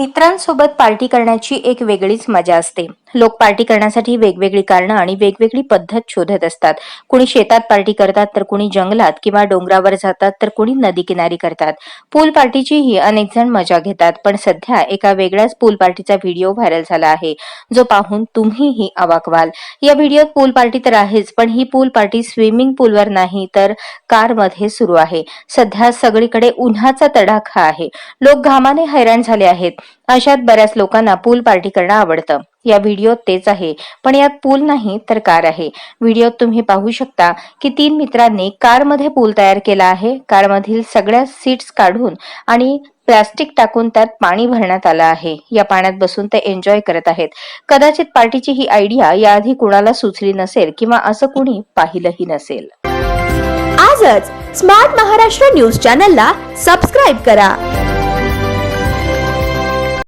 nous मित्रांसोबत party करण्याची एक वेगळीच मजा असते. लोक पार्टी करण्यासाठी वेगवेगळी कारणं आणि वेगवेगळी पद्धत शोधत असतात. कुणी शेतात पार्टी करतात तर कुणी जंगलात किंवा डोंगरावर जातात तर कुणी नदी किनारी करतात. पूल पार्टीचीही अनेक जण मजा घेतात पण सध्या एका वेगळ्याच पूल पार्टीचा व्हिडिओ व्हायरल झाला आहे जो पाहून तुम्हीही अवाक व्हाल या व्हिडिओत पूल पार्टी तर आहेच पण ही पूल पार्टी स्विमिंग पूलवर नाही तर कारमध्ये सुरू आहे. सध्या सगळीकडे उन्हाचा तडाखा आहे. लोक घामाने हैराण झाले आहेत. अशात बऱ्याच लोकांना पूल पार्टी करणं आवडतं. या व्हिडिओत तेच आहे पण यात पूल नाही तर कार आहे. व्हिडिओत तुम्ही पाहू शकता की तीन मित्रांनी कारमध्ये पूल तयार केला आहे. कारमधील सगळ्या सीट्स काढून आणि प्लास्टिक टाकून त्यात पाणी भरण्यात आलं आहे. या पाण्यात बसून ते एन्जॉय करत आहेत. कदाचित पार्टीची ही आयडिया याआधी कुणाला सुचली नसेल किंवा असं कुणी पाहिलंही नसेल. आजच स्मार्ट महाराष्ट्र न्यूज चॅनलला सबस्क्राईब करा.